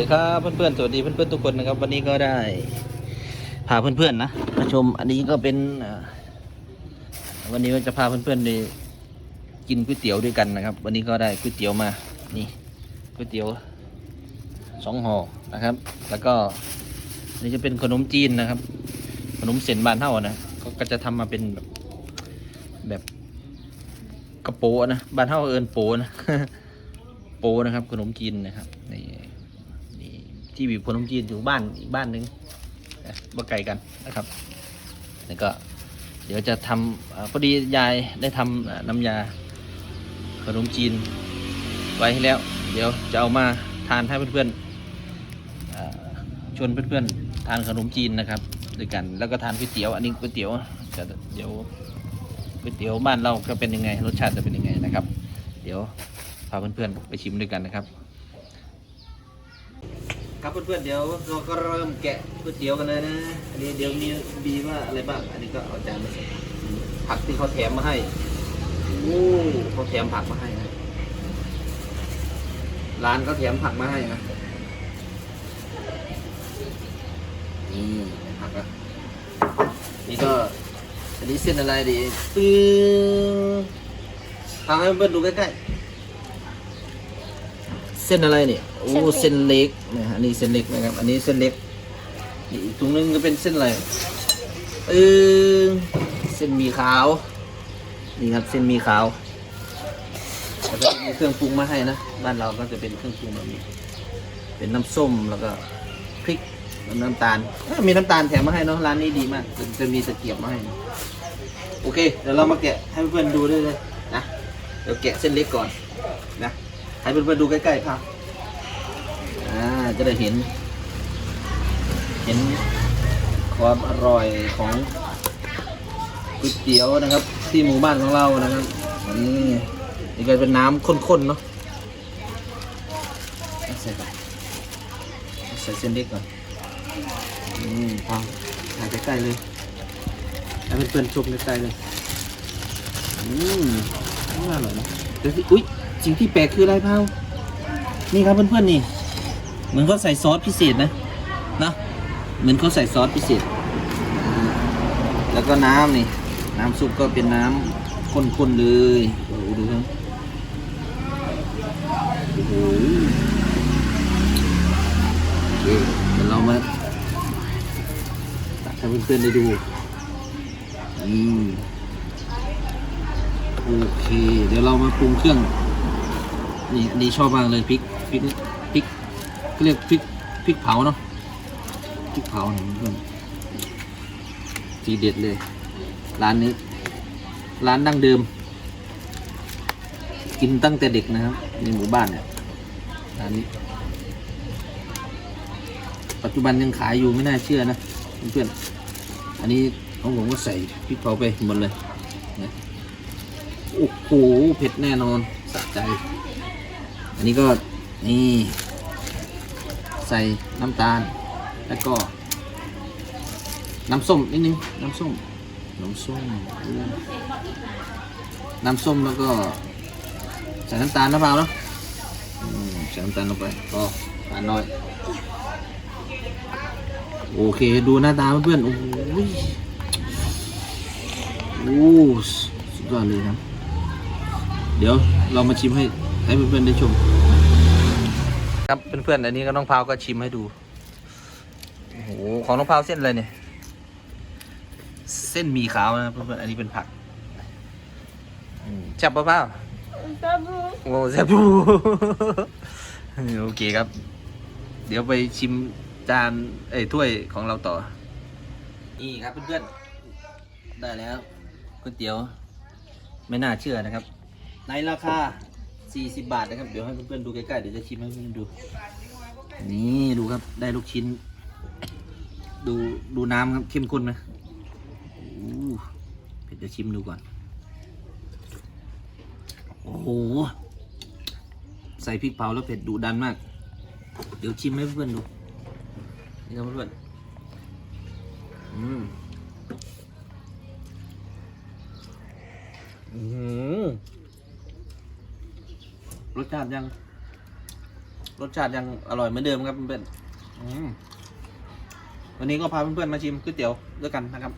ดีครับเพื่อนๆสวัสดีเพื่อนๆทุกคนนะครับ วันนี้ก็ได้พาเพื่อนๆนะมาชมอันนี้ก็เป็นวันนี้ก็จะพาเพื่อนๆไปกินก๋วยเตี๋ยวด้วยกันนะครับ วันนี้ก็ได้ก๋วยเตี๋ยวมานี่ก๋วยเตี๋ยวสองห่อนะครับ แล้วก็อันนี่จะเป็นขนมจีนนะครับ ขนมเส้นบานเท่านะก็จะทำมาเป็นแบบแบบกระโปะนะบานเท่าเอินโปนะโปนะครับขนมจีนนะครับ ที่บีบขนมจีนอยู่บ้านอีกบ้านหนึงนะบ่ไกลกันนะครับแล้วก็เดี๋ยวจะทำพอดียายได้ทำน้ำยาขนมจีนไว้ให้แล้ว เดี๋ยวจะเอามาทานให้เพื่อนๆชวนเพื่อนๆทานขนมจีนนะครับด้วยกันแล้วก็ทานก๋วยเตี๋ยวอันนี้ก๋วยเตี๋ยวจะเดี๋ยวก๋วยเตี๋ยวบ้านเราก็เป็นยังไงรสชาติจะเป็นยังไงนะครับ เดี๋ยวพาเพื่อนๆไปชิมด้วยกันนะครับ ครับเพื่อนๆเดี๋ยวเราก็เริ่มแกะก๋วยเตี๋ยวกันเลยนะอันนี้เดี๋ยวมีบีว่าอะไรบ้างอันนี้ก็เอาจานมาใส่ผักที่เขาแถมมาให้โอ้เขาแถมผักมาให้นะร้านเขาแถมผักมาให้นะนี่ผักอะนี่ก็อันนี้เส้นอะไรดีตึ้งทางให้เพื่อนดูใกล้ๆ ส้นอะไรเนี่ยโอ้เส้นเล็กนะฮะอันนี้เส้นเล็กนะครับ อันนี้เส้นเล็กนี่อีกตรงนึงก็เป็นเส้นอะไรเออเส้นหมีขาวนี่ครับเส้นหมีขาวแล้วก็มีเครื่องปรุงมาให้นะบ้านเราก็จะเป็นเครื่องปรุงแบบนี้ เป็นน้ำส้มแล้วก็พริกน้ำตาลเอ้ยมีน้ำตาลแถมมาให้เนาะร้านนี้ดีมากจะจะมีตะเกียบมาให้นะโอเคเดี๋ยวเรามาแกะให้เพื่อนๆดูด้วยเลยนะเดี๋ยวแกะเส้นเล็กก่อนนะ ให้เพื่อนๆดูใกล้ๆครับอ่าจะได้เห็น เห็นความอร่อยของก๋วยเตี๋ยวนะครับ ที่หมู่บ้านของเรานะครับนี่นี่ก็เป็นน้ำข้นๆเนาะเอาใส่ไปใส่เส้นเล็กก่อนอืมพอถ่ายใกล้ๆเลยให้เพื่อนๆชมใกล้ๆเลยอืมน่าอร่อยนะเดี๋ยวสิอุ้ย สิ่งที่แปลกคืออะไรเปล่านี่ครับเพื่อนๆนี่ เหมือนเขาใส่ซอสพิเศษนะนะเหมือนเขาใส่ซอสพิเศษ แล้วก็น้ำนี่ น้ำซุปก็เป็นน้ำข้นๆเลยโอ้โหดูครับโอ้โหโอเคเดี๋ยวเรามาตักให้เพื่อนๆได้ดูอืมโอเค เดี๋ยวเรามาปรุงเครื่อง นี่อันนี้ชอบมากเลยพริกพริกพริกก็เรียกพริกพริกเผาเนาะพริกเผาเนี่ยเพื่อนทีเด็ดเลย ร้านนี้ ร้านดั้งเดิม กินตั้งแต่เด็กนะครับ ในหมู่บ้านเนี่ยร้านนี้ ปัจจุบันยังขายอยู่ไม่น่าเชื่อนะเพื่อนอันนี้ของผมก็ใส่พริกเผาไปหมดเลยนะโอ้โหเผ็ดแน่นอนสะใจ อันนี้ก็นี่ใส่น้ำตาล แล้วก็น้ำส้มนิดนึง น้ำส้ม น้ำส้ม น้ำส้มแล้วก็ ใส่น้ำตาลนะเปล่าเนาะใส่น้ำตาลลงไปก็ทานน้อย โอเคดูหน้าตาเพื่อนโอ้โหโอ้สุดยอดเลยครับ เดี๋ยวเรามาชิมให้ ให้เพื่อนๆได้ชม ครับเพื่อนๆอันนี้ก็น้องพาวก็ชิมให้ดูโอ้โหของน้องพาวเส้นอะไรเนี่ย เส้นหมีขาวนะเพื่อนๆอันนี้เป็นผักอืมแซ่บปะเปล่า Tabu. โอ้แซ่บบูโอเคครับ เดี๋ยวไปชิมจานเอ้ยถ้วยของเราต่อ นี่ครับเพื่อนๆ ได้แล้วก๋วยเตี๋ยว ไม่น่าเชื่อนะครับ ในราคา 40 บาทนะครับ เดี๋ยวให้เพื่อนๆดูใกล้ๆ เดี๋ยวจะชิมให้เพื่อนๆดู นี่ดูครับ ได้ลูกชิ้น ดูดูน้ำครับเข้มข้นไหมอู้เดี๋ยวจะชิมดูก่อน โอ้โห ใส่พริกเผาแล้วเผ็ดดุดันมาก เดี๋ยวชิมให้เพื่อนๆดู นี่ครับเพื่อนๆ รสชาติยัง รสชาติยังอร่อยเหมือนเดิมครับเพื่อนๆอืมวันนี้ก็พาเพื่อนๆมาชิมก๋วยเตี๋ยวด้วยกันนะครับ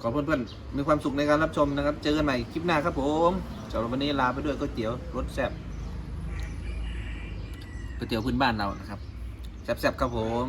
ขอเพื่อนๆมีความสุขในการรับชมนะครับ เจอกันใหม่คลิปหน้าครับผมสำหรับวันนี้ลาไปด้วยก๋วยเตี๋ยวรสแซ่บก๋วยเตี๋ยวพื้นบ้านเรานะครับแซ่บๆครับผม